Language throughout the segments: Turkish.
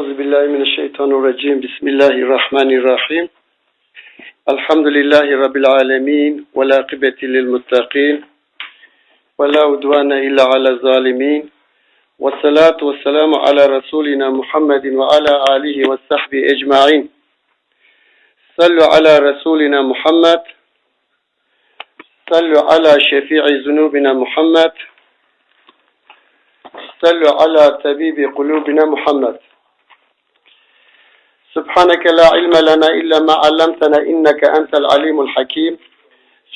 أعوذ بالله من الشيطان الرجيم. بسم الله الرحمن الرحيم. الحمد لله رب العالمين والعاقبة للمتقين ولا عدوان إلا على الظالمين والصلاة والسلام على رسولنا محمد وعلى آله وصحبه أجمعين. صلوا على رسولنا محمد. صلوا على شفيع ذنوبنا محمد. صلوا على طبيب قلوبنا محمد. سبحانك لا علم لنا إلا ما علمتنا إنك أنت العليم الحكيم.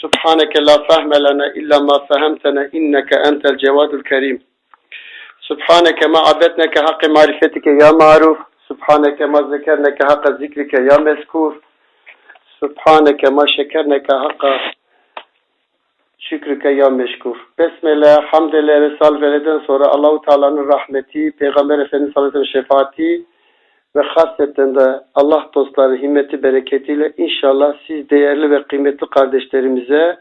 سبحانك لا فهم لنا إلا ما فهمتنا إنك أنت الجواد الكريم. سبحانك ما عبدناك حق معرفتك يا معروف. سبحانك ما ذكرناك حق ذكرك يا مذكور. سبحانك ما شكرناك حق şükrüke ya meşkur. Besmele, hamdele ve salveleden sonra Allahu Teala'nın rahmeti, Peygamber Efendimiz sallallahu aleyhi ve sellem şefaati ve hasreten de Allah dostları himmeti bereketiyle inşallah siz değerli ve kıymetli kardeşlerimize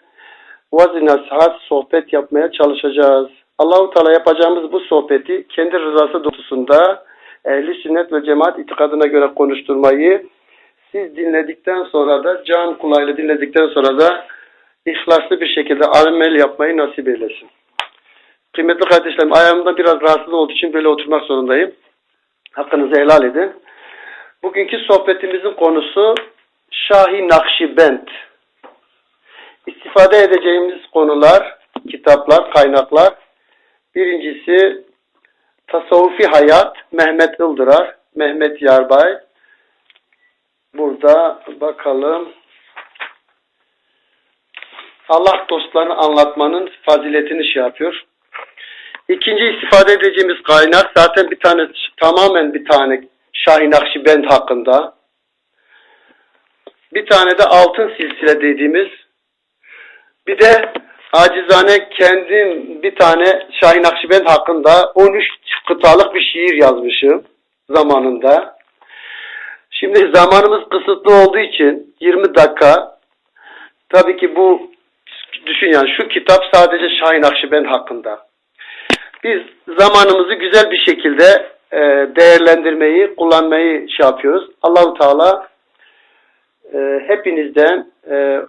vaaz nasihat sohbet yapmaya çalışacağız. Allahu Teala yapacağımız bu sohbeti kendi rızası doğrultusunda ehli sünnet ve cemaat itikadına göre konuşturmayı siz dinledikten sonra da can kulağıyla dinledikten sonra da ihlaslı bir şekilde amel yapmayı nasip eylesin. Kıymetli kardeşlerim ayağımda biraz rahatsız olduğu için böyle oturmak zorundayım. Hakkınızı helal edin. Bugünkü sohbetimizin konusu Şahi Nakşibend. İstifade edeceğimiz konular, kitaplar, kaynaklar. Birincisi Tasavvufi Hayat, Mehmet Ildırar, Mehmet Yarbay. Burada bakalım. Allah dostlarını anlatmanın faziletini şey yapıyor. İkinci istifade edeceğimiz kaynak zaten bir tane tamamen bir tane Şahin Nakşibend hakkında. Bir tane de altın silsile dediğimiz bir de acizane kendim bir tane Şahin Nakşibend hakkında 13 kıtalık bir şiir yazmışım zamanında. Şimdi zamanımız kısıtlı olduğu için 20 dakika tabii ki bu düşün yani şu kitap sadece Şahin Nakşibend hakkında. Biz zamanımızı güzel bir şekilde e, değerlendirmeyi, kullanmayı şey yapıyoruz. Allahu Teala e, hepinizden e,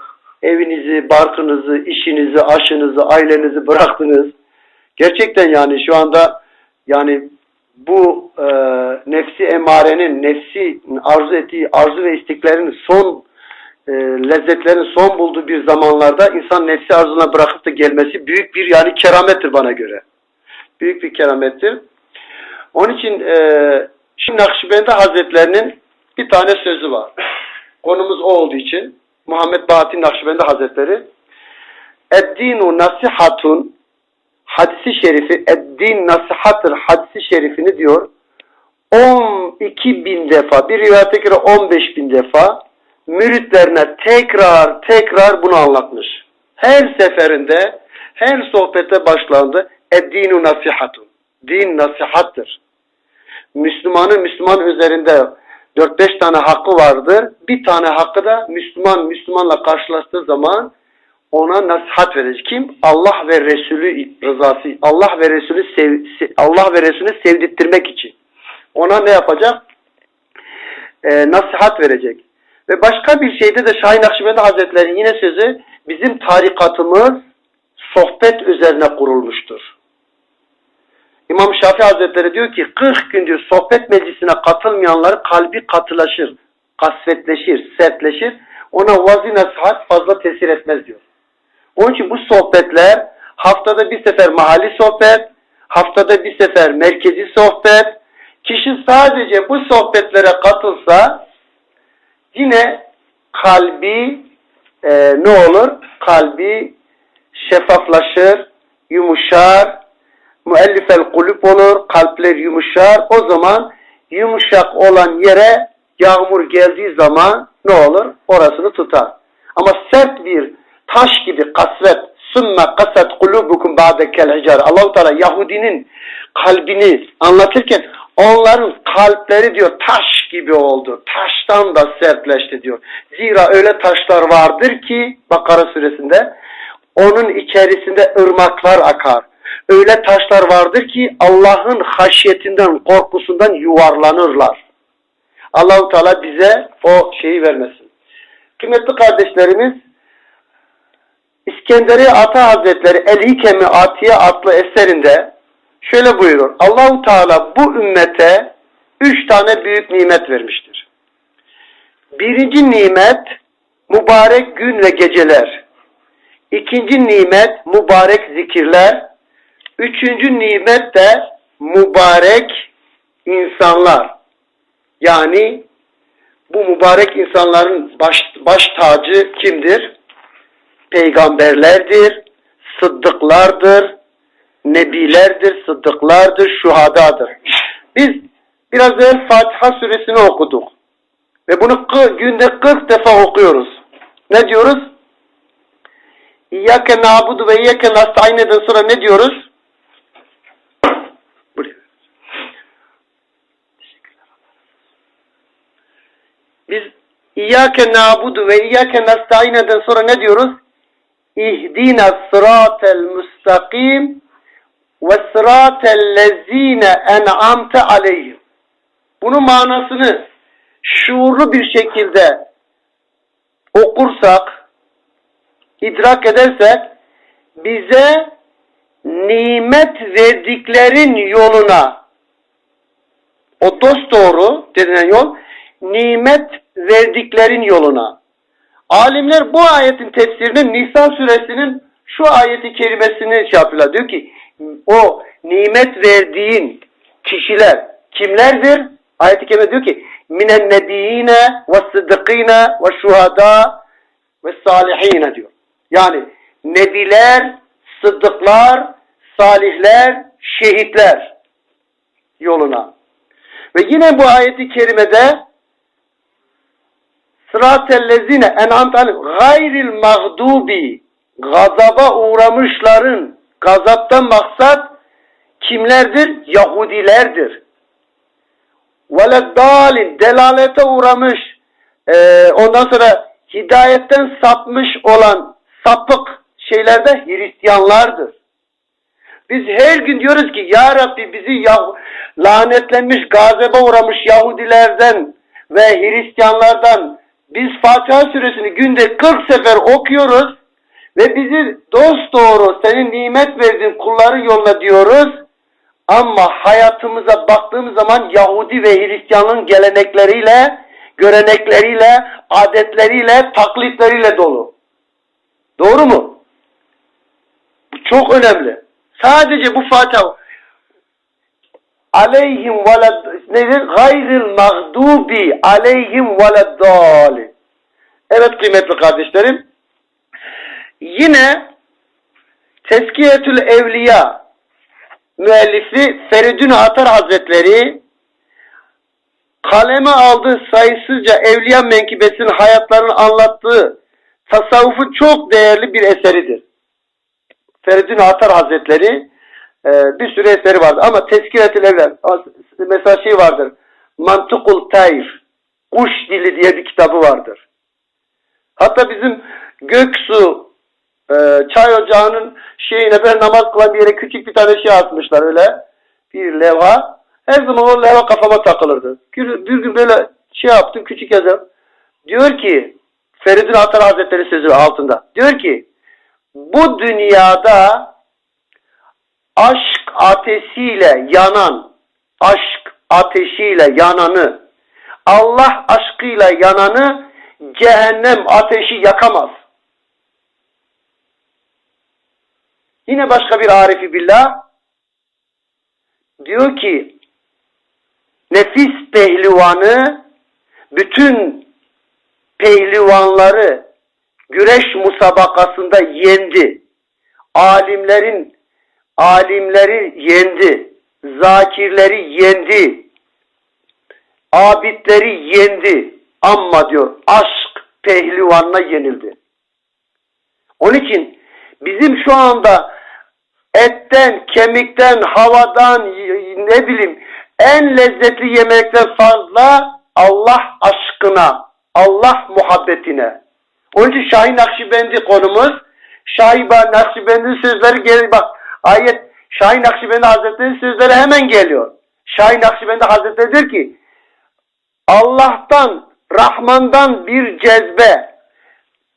evinizi, barkınızı, işinizi, aşınızı, ailenizi bıraktınız. Gerçekten yani şu anda yani bu e, nefsi emarenin, nefsi arzu ettiği arzu ve isteklerinin son e, lezzetlerin son bulduğu bir zamanlarda insan nefsi arzuna bırakıp da gelmesi büyük bir yani keramettir bana göre. Büyük bir keramettir. Onun için e, şimdi Nakşibendi Hazretlerinin bir tane sözü var. Konumuz o olduğu için Muhammed Bahattin Nakşibendi Hazretleri Eddinu nasihatun hadisi şerifi Eddin nasihattır hadisi şerifini diyor 12 bin defa bir rivayete göre 15 bin defa müritlerine tekrar tekrar bunu anlatmış. Her seferinde her sohbete başlandı Eddinu nasihatun. Din nasihattır. Müslümanın Müslüman üzerinde 4-5 tane hakkı vardır. Bir tane hakkı da Müslüman Müslümanla karşılaştığı zaman ona nasihat verecek. Kim? Allah ve Resulü rızası. Allah ve Resulü sev, Allah ve Resulü sevdirttirmek için. Ona ne yapacak? Ee, nasihat verecek. Ve başka bir şeyde de Şahin Akşibendi Hazretleri'nin yine sözü bizim tarikatımız sohbet üzerine kurulmuştur. İmam Şafii Hazretleri diyor ki 40 gündür sohbet meclisine katılmayanların kalbi katılaşır, kasvetleşir, sertleşir. Ona vazi nasihat fazla tesir etmez diyor. Onun için bu sohbetler haftada bir sefer mahalli sohbet, haftada bir sefer merkezi sohbet. Kişi sadece bu sohbetlere katılsa yine kalbi e, ne olur? Kalbi şeffaflaşır, yumuşar, müellifel kulüp olur, kalpler yumuşar. O zaman yumuşak olan yere yağmur geldiği zaman ne olur? Orasını tutar. Ama sert bir taş gibi kasvet, sümme kasat kulubukum ba'dekel hicar. Allahu Teala Yahudinin kalbini anlatırken onların kalpleri diyor taş gibi oldu. Taştan da sertleşti diyor. Zira öyle taşlar vardır ki Bakara suresinde onun içerisinde ırmaklar akar. Öyle taşlar vardır ki Allah'ın haşiyetinden, korkusundan yuvarlanırlar. Allahu Teala bize o şeyi vermesin. Kıymetli kardeşlerimiz İskenderiye Ata Hazretleri El Hikemi Atiye adlı eserinde şöyle buyurur. Allahu Teala bu ümmete üç tane büyük nimet vermiştir. Birinci nimet mübarek gün ve geceler. İkinci nimet mübarek zikirler. Üçüncü nimet de mübarek insanlar. Yani bu mübarek insanların baş, baş tacı kimdir? Peygamberlerdir, sıddıklardır, nebilerdir, sıddıklardır, şuhadadır. Biz biraz evvel Fatiha suresini okuduk. Ve bunu günde 40 defa okuyoruz. Ne diyoruz? İyyâke nâbudu ve iyyâke nasta'ineden sonra ne diyoruz? Biz İyyâke nâbudu ve iyyâke nasta'ineden sonra ne diyoruz? İhdina sıratel müstakim ve sıratel lezîne en'amte aleyhim. Bunun manasını şuurlu bir şekilde okursak, idrak edersek bize nimet verdiklerin yoluna o dost doğru denilen yol nimet verdiklerin yoluna. Alimler bu ayetin tefsirinin Nisa suresinin şu ayeti kerimesini şey yapıyorlar. Diyor ki o nimet verdiğin kişiler kimlerdir? Ayet-i kerime diyor ki minen nebiyine ve sıddıkine ve şuhada ve salihine diyor. Yani nebiler, sıddıklar, salihler, şehitler yoluna. Ve yine bu ayeti kerimede sıratellezine en'amte gayril mağdubi gazaba uğramışların gazaptan maksat kimlerdir? Yahudilerdir. Veleddalin delalete uğramış e, ondan sonra hidayetten sapmış olan sapık şeylerde Hristiyanlardır. Biz her gün diyoruz ki Ya Rabbi bizi Yah lanetlenmiş, gazebe uğramış Yahudilerden ve Hristiyanlardan biz Fatiha suresini günde 40 sefer okuyoruz ve bizi dost doğru senin nimet verdiğin kulların yoluna diyoruz. Ama hayatımıza baktığımız zaman Yahudi ve Hristiyanlığın gelenekleriyle, görenekleriyle, adetleriyle, taklitleriyle dolu. Doğru mu? Bu çok önemli. Sadece bu Fatiha aleyhim veled nedir? Gayril mağdubi aleyhim veleddalin. Evet kıymetli kardeşlerim. Yine Teskiyetül Evliya müellifi Feridun Atar Hazretleri kaleme aldığı sayısızca evliya menkibesinin hayatlarını anlattığı tasavvufu çok değerli bir eseridir. Feridun Atar Hazretleri e, bir sürü eseri vardır ama Tezkiretül Evliya mesela şey vardır. Mantıkul Tayr Kuş Dili diye bir kitabı vardır. Hatta bizim Göksu e, çay ocağının şeyine ben namaz kılan bir yere küçük bir tane şey atmışlar öyle. Bir levha. Her zaman o levha kafama takılırdı. Bir, bir gün böyle şey yaptım küçük yazar. Diyor ki Feridun Atar Hazretleri sözü altında. Diyor ki bu dünyada aşk ateşiyle yanan aşk ateşiyle yananı Allah aşkıyla yananı cehennem ateşi yakamaz. Yine başka bir arifi billah diyor ki nefis pehlivanı bütün pehlivanları güreş musabakasında yendi. Alimlerin alimleri yendi. Zakirleri yendi. Abidleri yendi. Ama diyor aşk pehlivanına yenildi. Onun için bizim şu anda etten, kemikten, havadan, ne bileyim en lezzetli yemekten fazla Allah aşkına, Allah muhabbetine. Onun için Şahin Nakşibendi konumuz. Şahiba Nakşibendi'nin sözleri geliyor. Bak ayet Şahin Nakşibendi Hazretleri'nin sözleri hemen geliyor. Şahin Nakşibendi Hazretleri diyor ki Allah'tan, Rahman'dan bir cezbe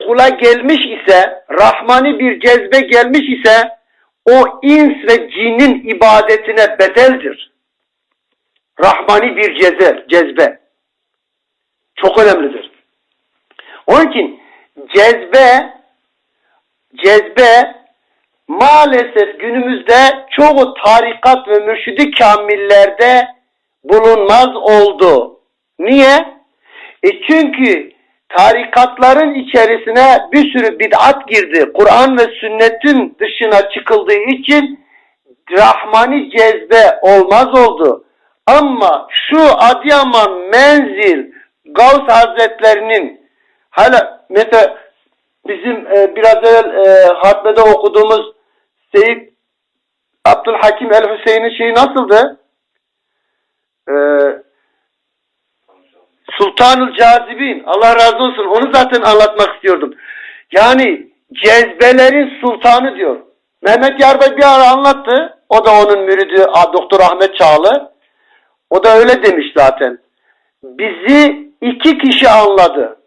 kula gelmiş ise, Rahmani bir cezbe gelmiş ise o ins ve cinin ibadetine bedeldir. Rahmani bir ceze, cezbe. Çok önemlidir. Onun için cezbe cezbe maalesef günümüzde çoğu tarikat ve mürşidi kamillerde bulunmaz oldu. Niye? E çünkü tarikatların içerisine bir sürü bid'at girdi. Kur'an ve sünnetin dışına çıkıldığı için Rahmani cezbe olmaz oldu. Ama şu Adıyaman Menzil Gavs Hazretlerinin hala mesela bizim e, biraz evvel e, hatmede okuduğumuz Seyyid Abdülhakim El Hüseyin'in şeyi nasıldı? E, Sultanul Cazibin Allah razı olsun onu zaten anlatmak istiyordum. Yani cezbelerin sultanı diyor. Mehmet Yarbay bir ara anlattı. O da onun müridi Doktor Ahmet Çağlı. O da öyle demiş zaten. Bizi iki kişi anladı.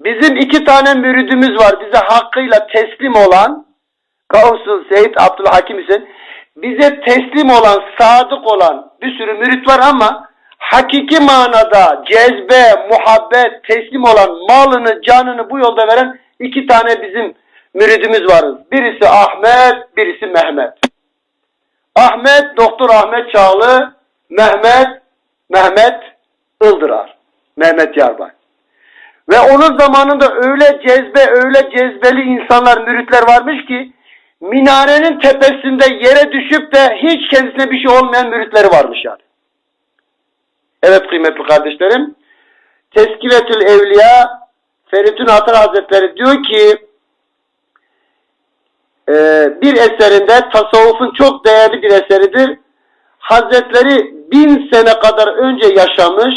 Bizim iki tane müridimiz var. Bize hakkıyla teslim olan Gavsul Seyyid Abdülhakim Hüseyin. Bize teslim olan, sadık olan bir sürü mürit var ama hakiki manada cezbe, muhabbet, teslim olan malını, canını bu yolda veren iki tane bizim müridimiz varız. Birisi Ahmet, birisi Mehmet. Ahmet, Doktor Ahmet Çağlı, Mehmet, Mehmet Ildırar. Mehmet Yarbay. Ve onun zamanında öyle cezbe, öyle cezbeli insanlar, müritler varmış ki minarenin tepesinde yere düşüp de hiç kendisine bir şey olmayan müritleri varmış yani. Evet kıymetli kardeşlerim. Teskivetül Evliya Feritün Atar Hazretleri diyor ki e, bir eserinde tasavvufun çok değerli bir eseridir. Hazretleri bin sene kadar önce yaşamış,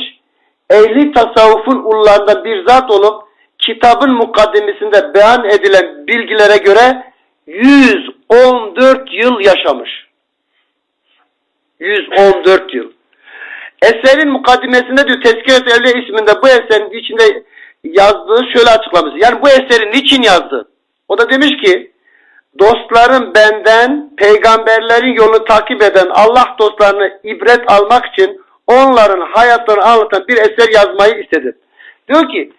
ehli tasavvufun ullarında bir zat olup kitabın mukaddimesinde beyan edilen bilgilere göre 114 yıl yaşamış. 114 yıl. Eserin mukaddimesinde diyor Tezkiret Evliya isminde bu eserin içinde yazdığı şöyle açıklamış. Yani bu eseri niçin yazdı? O da demiş ki dostlarım benden peygamberlerin yolunu takip eden Allah dostlarını ibret almak için onların hayatlarını anlatan bir eser yazmayı istedim. Diyor ki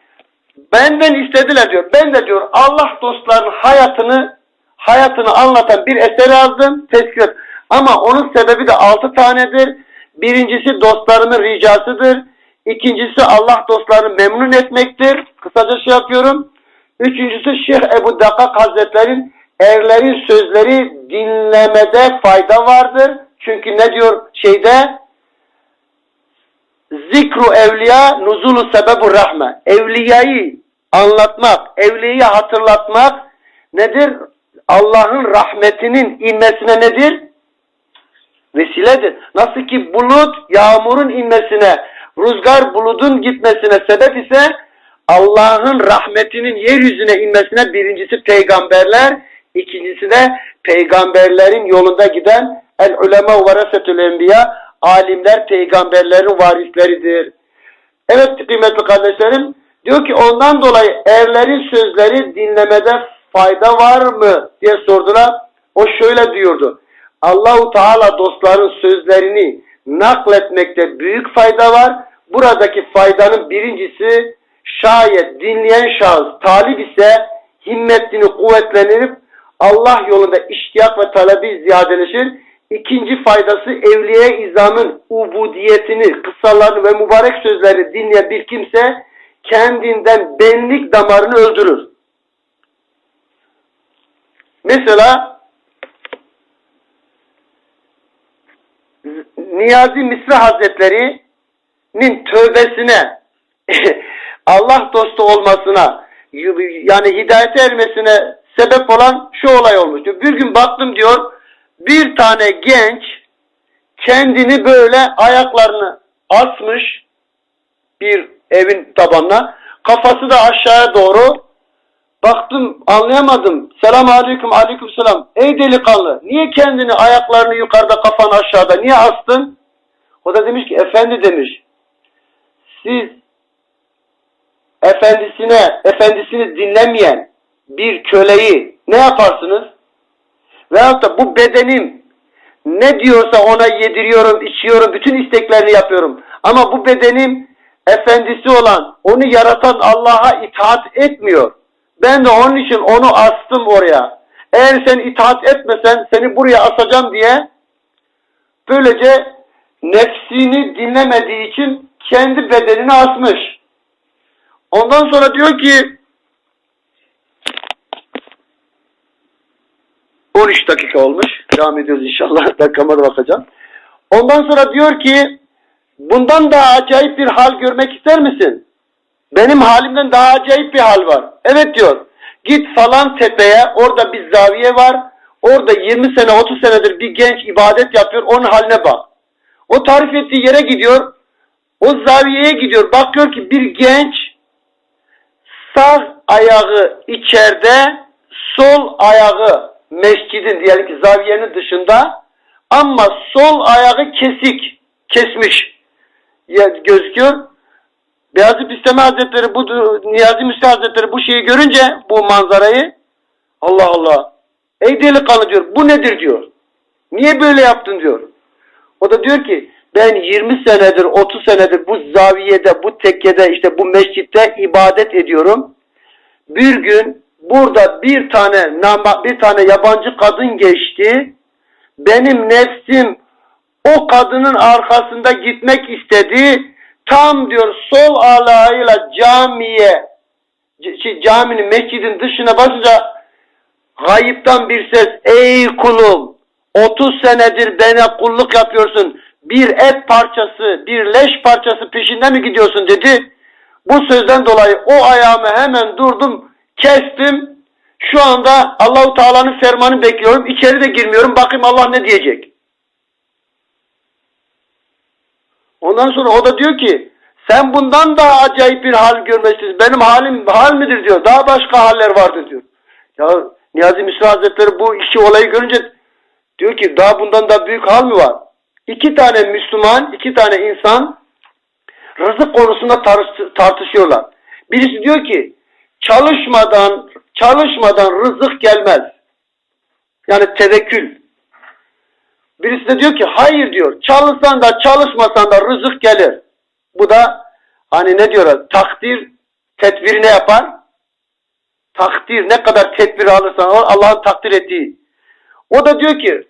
benden istediler diyor. Ben de diyor Allah dostlarının hayatını hayatını anlatan bir eser yazdım. Tezkiret. Ama onun sebebi de altı tanedir. Birincisi dostlarımın ricasıdır. İkincisi Allah dostlarını memnun etmektir. Kısaca şey yapıyorum. Üçüncüsü Şeyh Ebu Dakak Hazretleri'nin erlerin sözleri dinlemede fayda vardır. Çünkü ne diyor şeyde? Zikru evliya nuzulu sebebu rahme. Evliyayı anlatmak, evliyi hatırlatmak nedir? Allah'ın rahmetinin inmesine nedir? Vesiledir. Nasıl ki bulut yağmurun inmesine, rüzgar bulutun gitmesine sebep ise Allah'ın rahmetinin yeryüzüne inmesine birincisi peygamberler, ikincisi de peygamberlerin yolunda giden el ulema varasetül enbiya, alimler peygamberlerin varisleridir. Evet kıymetli kardeşlerim, diyor ki ondan dolayı erlerin sözleri dinlemede fayda var mı diye sordular. O şöyle diyordu. Allahu Teala dostların sözlerini nakletmekte büyük fayda var. Buradaki faydanın birincisi şayet dinleyen şahıs talip ise himmetini kuvvetlenirip Allah yolunda iştiyak ve talebi ziyadeleşir. İkinci faydası evliye izamın ubudiyetini, kıssalarını ve mübarek sözlerini dinleyen bir kimse kendinden benlik damarını öldürür. Mesela Niyazi Misri Hazretleri'nin tövbesine Allah dostu olmasına yani hidayete ermesine sebep olan şu olay olmuştu. Bir gün baktım diyor bir tane genç kendini böyle ayaklarını asmış bir evin tabanına kafası da aşağıya doğru baktım anlayamadım. Selam aleyküm aleyküm selam. Ey delikanlı niye kendini ayaklarını yukarıda kafanı aşağıda niye astın? O da demiş ki efendi demiş siz efendisine, efendisini dinlemeyen bir köleyi ne yaparsınız? Veyahut da bu bedenim ne diyorsa ona yediriyorum, içiyorum, bütün isteklerini yapıyorum. Ama bu bedenim efendisi olan, onu yaratan Allah'a itaat etmiyor. Ben de onun için onu astım oraya. Eğer sen itaat etmesen seni buraya asacağım diye böylece nefsini dinlemediği için kendi bedenini asmış. Ondan sonra diyor ki 13 dakika olmuş. Devam ediyoruz inşallah. Dakikama da bakacağım. Ondan sonra diyor ki bundan daha acayip bir hal görmek ister misin? Benim halimden daha acayip bir hal var. Evet diyor. Git falan tepeye orada bir zaviye var. Orada 20 sene 30 senedir bir genç ibadet yapıyor. Onun haline bak. O tarif ettiği yere gidiyor. O zaviyeye gidiyor. Bakıyor ki bir genç sağ ayağı içeride, sol ayağı mescidin diyelim ki zaviyenin dışında ama sol ayağı kesik, kesmiş gözüküyor. Beyazıt Bistami Hazretleri bu Niyazi Müslü Hazretleri bu şeyi görünce bu manzarayı Allah Allah ey delikanlı diyor bu nedir diyor. Niye böyle yaptın diyor. O da diyor ki ben 20 senedir 30 senedir bu zaviyede bu tekkede işte bu mescitte ibadet ediyorum. Bir gün burada bir tane bir tane yabancı kadın geçti. Benim nefsim o kadının arkasında gitmek istedi. Tam diyor sol alağıyla camiye şey, caminin mescidin dışına basınca gayiptan bir ses ey kulum 30 senedir bana kulluk yapıyorsun bir et parçası bir leş parçası peşinde mi gidiyorsun dedi. Bu sözden dolayı o ayağımı hemen durdum kestim. Şu anda Allahu Teala'nın fermanı bekliyorum. İçeri de girmiyorum. Bakayım Allah ne diyecek. Ondan sonra o da diyor ki sen bundan daha acayip bir hal görmüşsün. Benim halim hal midir diyor. Daha başka haller vardır diyor. Ya Niyazi Müslü Hazretleri bu işi olayı görünce diyor ki daha bundan da büyük hal mi var? İki tane Müslüman, iki tane insan rızık konusunda tartış- tartışıyorlar. Birisi diyor ki çalışmadan çalışmadan rızık gelmez. Yani tevekkül. Birisi de diyor ki hayır diyor. Çalışsan da çalışmasan da rızık gelir. Bu da hani ne diyorlar? Takdir tedbiri ne yapar? Takdir ne kadar tedbir alırsan al Allah'ın takdir ettiği. O da diyor ki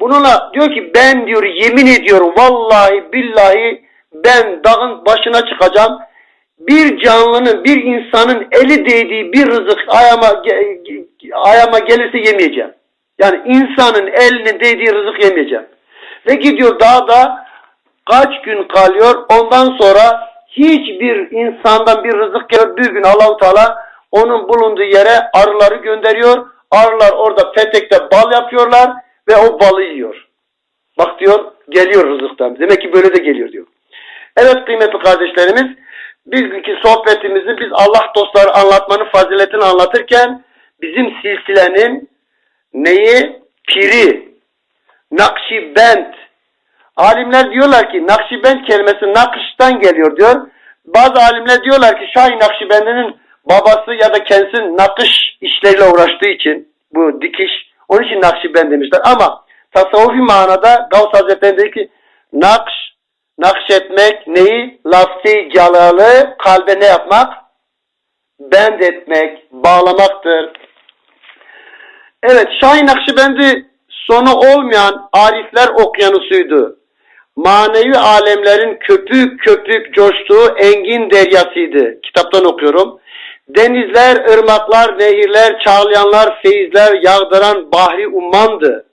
bununla diyor ki ben diyor yemin ediyorum vallahi billahi ben dağın başına çıkacağım. Bir canlının bir insanın eli değdiği bir rızık ayağıma, ayağıma gelirse yemeyeceğim. Yani insanın elinin değdiği rızık yemeyeceğim. Ve gidiyor dağda kaç gün kalıyor ondan sonra hiçbir insandan bir rızık geliyor. Bir gün Allahu Teala onun bulunduğu yere arıları gönderiyor. Arılar orada petekte bal yapıyorlar ve o balı yiyor. Bak diyor geliyor rızıktan. Demek ki böyle de geliyor diyor. Evet kıymetli kardeşlerimiz bugünkü sohbetimizi biz Allah dostları anlatmanın faziletini anlatırken bizim silsilenin neyi? Piri, Nakşibend. Alimler diyorlar ki Nakşibend kelimesi nakıştan geliyor diyor. Bazı alimler diyorlar ki Şahin Nakşibendi'nin babası ya da kendisi nakış işleriyle uğraştığı için bu dikiş onun için Nakşibend demişler. Ama tasavvufi manada Gavs Hazretleri dedi ki nakş, nakşetmek neyi? Lafzi calalı kalbe ne yapmak? Bend etmek, bağlamaktır. Evet Şahin Nakşibendi sonu olmayan arifler okyanusuydu. Manevi alemlerin köpük köpük coştuğu engin deryasıydı. Kitaptan okuyorum. Denizler, ırmaklar, nehirler, çağlayanlar, feyizler yağdıran bahri ummandı.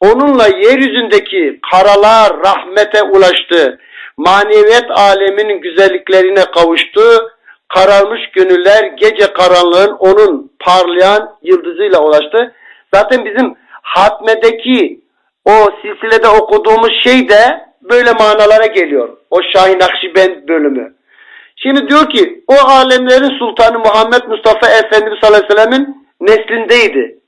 Onunla yeryüzündeki karalar rahmete ulaştı. Maneviyat aleminin güzelliklerine kavuştu. Kararmış gönüller gece karanlığın onun parlayan yıldızıyla ulaştı. Zaten bizim hatmedeki o silsilede okuduğumuz şey de böyle manalara geliyor. O Şahin Nakşibend bölümü. Şimdi diyor ki o alemlerin sultanı Muhammed Mustafa Efendimiz sallallahu aleyhi ve sellemin neslindeydi.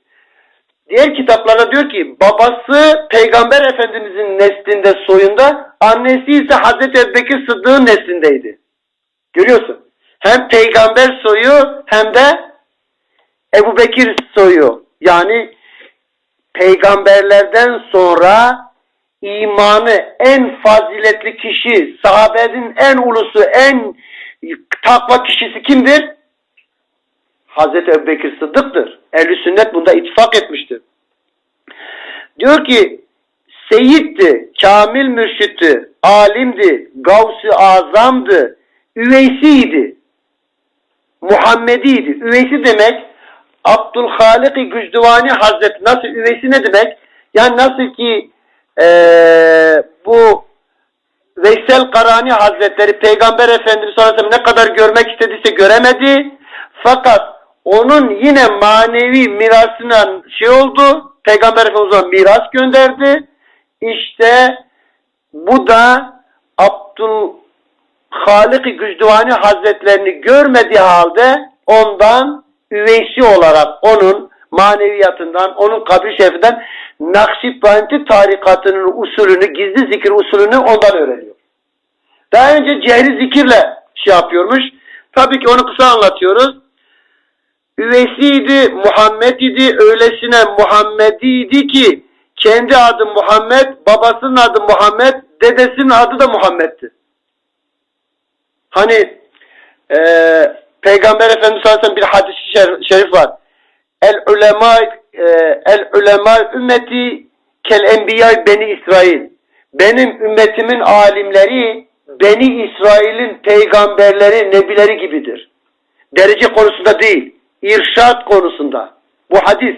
Diğer kitaplarda diyor ki babası Peygamber Efendimizin neslinde soyunda annesi ise Hazreti Ebubekir Sıddık'ın neslindeydi. Görüyorsun. Hem peygamber soyu hem de Ebu Bekir soyu. Yani peygamberlerden sonra imanı en faziletli kişi, sahabenin en ulusu, en takva kişisi kimdir? Hazreti Ebubekir Sıddık'tır. Ehl-i sünnet bunda ittifak etmiştir. Diyor ki Seyyid'di, kamil mürşitti, alimdi, gavs-ı azamdı, üveysiydi, Muhammediydi. Üveysi demek Abdülhalik-i Gücdüvani Hazreti. Nasıl üveysi ne demek? Yani nasıl ki eee, bu Veysel Karani Hazretleri Peygamber Efendimiz sallallahu ne kadar görmek istediyse göremedi. Fakat onun yine manevi mirasına şey oldu. Peygamber Efendimiz ona miras gönderdi. İşte bu da Abdül Halik-i Gücdüvani Hazretlerini görmediği halde ondan üveysi olarak onun maneviyatından, onun kabri şerifinden Nakşibandi tarikatının usulünü, gizli zikir usulünü ondan öğreniyor. Daha önce cehri zikirle şey yapıyormuş. Tabii ki onu kısa anlatıyoruz. Üveysiydi, Muhammed idi, öylesine Muhammediydi ki kendi adı Muhammed, babasının adı Muhammed, dedesinin adı da Muhammed'ti. Hani e, Peygamber Efendimiz sallallahu aleyhi ve sellem bir hadis-i şer- şerif var. El ulema e, el ulema ümmeti kel enbiya beni İsrail. Benim ümmetimin alimleri Beni İsrail'in peygamberleri, nebileri gibidir. Derece konusunda değil, irşat konusunda. Bu hadis.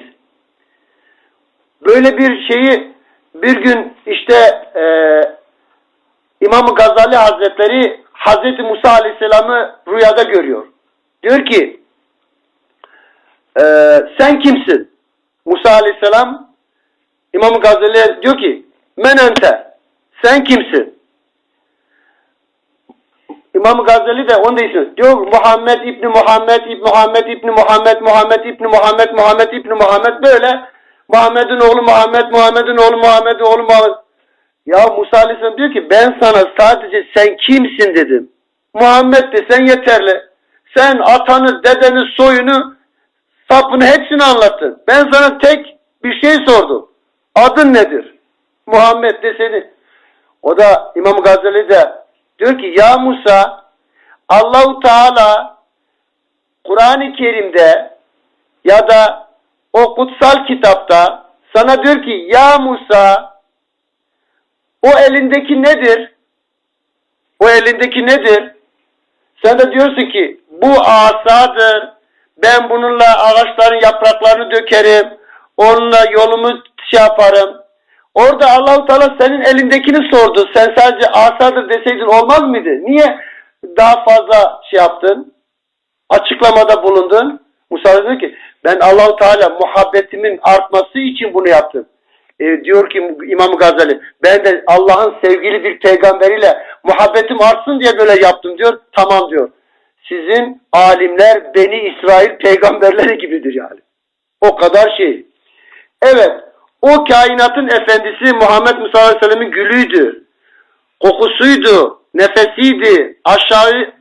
Böyle bir şeyi bir gün işte e, İmam Gazali Hazretleri Hazreti Musa Aleyhisselam'ı rüyada görüyor. Diyor ki e, sen kimsin? Musa Aleyhisselam İmam Gazali diyor ki men ente sen kimsin? İmam Gazali de onu istiyor. Diyor Muhammed İbni Muhammed İbni Muhammed İbni Muhammed Muhammed İbni Muhammed Muhammed İbni Muhammed böyle Muhammed'in oğlu Muhammed Muhammed'in oğlu Muhammed'in oğlu Muhammed ya Musa Aleyhisselam diyor ki ben sana sadece sen kimsin dedim. Muhammed desen yeterli. Sen atanı, dedeni, soyunu, sapını hepsini anlattın. Ben sana tek bir şey sordum. Adın nedir? Muhammed deseni. O da İmam Gazali de diyor ki ya Musa Allahu Teala Kur'an-ı Kerim'de ya da o kutsal kitapta sana diyor ki ya Musa o elindeki nedir? O elindeki nedir? Sen de diyorsun ki bu asadır. Ben bununla ağaçların yapraklarını dökerim. Onunla yolumu şey yaparım. Orada Allahu Teala senin elindekini sordu. Sen sadece asadır deseydin olmaz mıydı? Niye daha fazla şey yaptın? Açıklamada bulundun. Musa diyor ki ben Allahu Teala muhabbetimin artması için bunu yaptım. E, diyor ki İmam Gazali ben de Allah'ın sevgili bir peygamberiyle muhabbetim artsın diye böyle yaptım diyor. Tamam diyor. Sizin alimler Beni İsrail peygamberleri gibidir yani. O kadar şey. Evet. O kainatın efendisi Muhammed Musa Aleyhisselam'ın gülüydü. Kokusuydu. Nefesiydi. Aşağı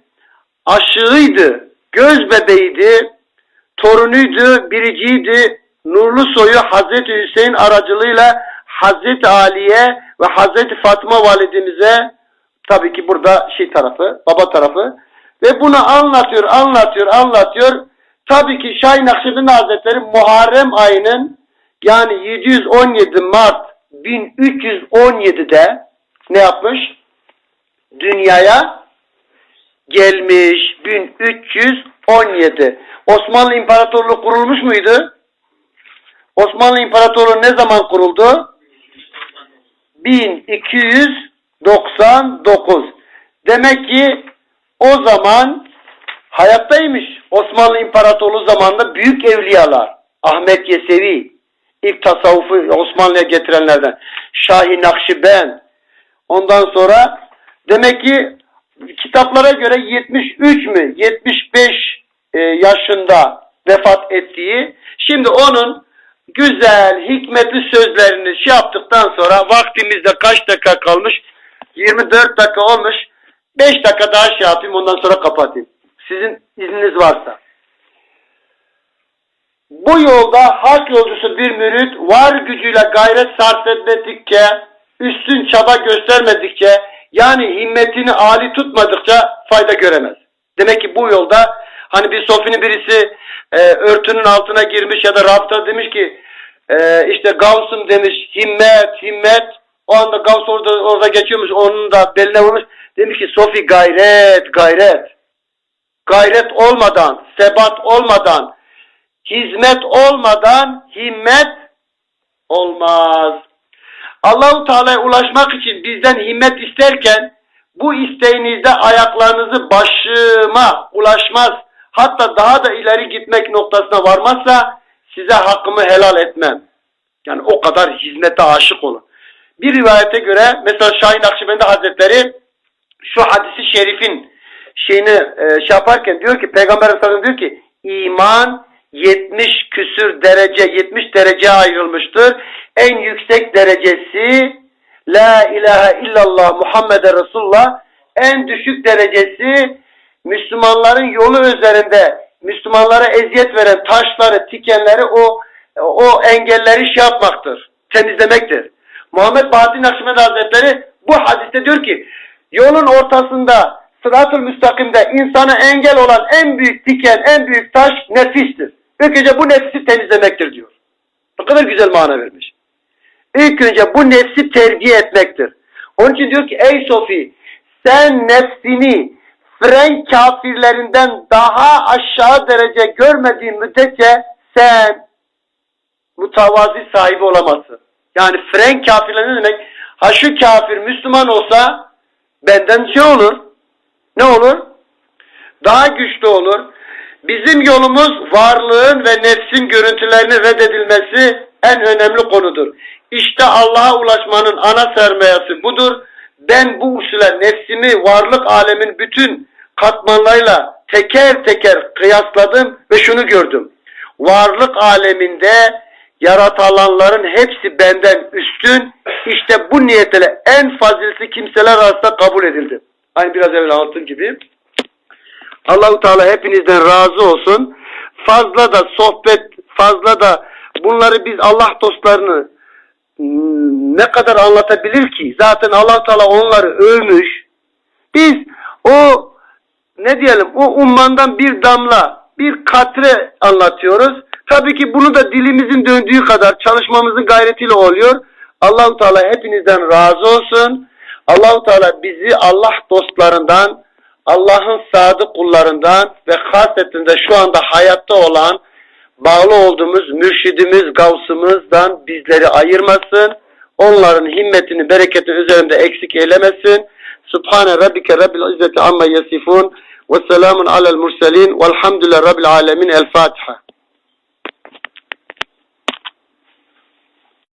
aşığıydı. Göz bebeğiydi. Torunuydu. Biriciydi. Nurlu soyu Hazreti Hüseyin aracılığıyla Hazreti Ali'ye ve Hazreti Fatıma validemize tabii ki burada şey tarafı, baba tarafı ve bunu anlatıyor, anlatıyor, anlatıyor. Tabii ki Şahin Nakşibendi Hazretleri Muharrem ayının yani 717 Mart 1317'de ne yapmış? Dünyaya gelmiş 1317. Osmanlı İmparatorluğu kurulmuş muydu? Osmanlı İmparatorluğu ne zaman kuruldu? 1299. Demek ki o zaman hayattaymış Osmanlı İmparatorluğu zamanında büyük evliyalar. Ahmet Yesevi, ilk tasavvufu Osmanlı'ya getirenlerden. Şahi Nakşibend. Ondan sonra demek ki kitaplara göre 73 mü 75 e, yaşında vefat ettiği. Şimdi onun güzel, hikmetli sözlerini şey yaptıktan sonra vaktimizde kaç dakika kalmış? 24 dakika olmuş. Beş dakika daha şey yapayım ondan sonra kapatayım. Sizin izniniz varsa. Bu yolda hak yolcusu bir mürit var gücüyle gayret sarf etmedikçe, üstün çaba göstermedikçe, yani himmetini âli tutmadıkça fayda göremez. Demek ki bu yolda hani bir sofinin birisi e, örtünün altına girmiş ya da rafta demiş ki e, işte Gavs'ım demiş himmet himmet o anda Gavs orada, orada geçiyormuş onun da beline vurmuş demiş ki Sofi gayret gayret gayret olmadan sebat olmadan hizmet olmadan himmet olmaz. Allahu Teala'ya ulaşmak için bizden himmet isterken bu isteğinizde ayaklarınızı başıma ulaşmaz. Hatta daha da ileri gitmek noktasına varmazsa size hakkımı helal etmem. Yani o kadar hizmete aşık olun. Bir rivayete göre mesela Şahin Akşibendi Hazretleri şu hadisi şerifin şeyini e, şey yaparken diyor ki Peygamber Efendimiz diyor ki iman 70 küsür derece 70 dereceye ayrılmıştır. En yüksek derecesi La ilahe illallah Muhammeden Resulullah en düşük derecesi Müslümanların yolu üzerinde Müslümanlara eziyet veren taşları, tikenleri o o engelleri şey yapmaktır. Temizlemektir. Muhammed Bahattin Nakşibendi Hazretleri bu hadiste diyor ki yolun ortasında sırat-ı müstakimde insana engel olan en büyük diken, en büyük taş nefistir. İlk önce bu nefsi temizlemektir diyor. Ne kadar güzel mana vermiş. İlk önce bu nefsi terbiye etmektir. Onun için diyor ki ey Sofi sen nefsini fren kafirlerinden daha aşağı derece görmediğin müddetçe sen mutavazi sahibi olamazsın. Yani fren kafirler ne demek? Ha şu kafir Müslüman olsa benden şey olur. Ne olur? Daha güçlü olur. Bizim yolumuz varlığın ve nefsin görüntülerinin reddedilmesi en önemli konudur. İşte Allah'a ulaşmanın ana sermayesi budur. Ben bu usule nefsimi varlık alemin bütün katmanlarıyla teker teker kıyasladım ve şunu gördüm. Varlık aleminde yaratılanların hepsi benden üstün. İşte bu niyetle en fazilisi kimseler arasında kabul edildi. Aynı biraz evvel anlattığım gibi. Allahu Teala hepinizden razı olsun. Fazla da sohbet, fazla da bunları biz Allah dostlarını ne kadar anlatabilir ki? Zaten Allah Teala onları övmüş. Biz o ne diyelim o ummandan bir damla, bir katre anlatıyoruz. Tabii ki bunu da dilimizin döndüğü kadar çalışmamızın gayretiyle oluyor. Allahu Teala hepinizden razı olsun. Allahu Teala bizi Allah dostlarından, Allah'ın sadık kullarından ve hasetinde şu anda hayatta olan bağlı olduğumuz mürşidimiz, gavsımızdan bizleri ayırmasın. Onların himmetini, bereketini üzerinde eksik eylemesin. Subhane rabbike rabbil izzeti amma yasifun ve selamun alel murselin velhamdülillah rabbil alemin. El Fatiha.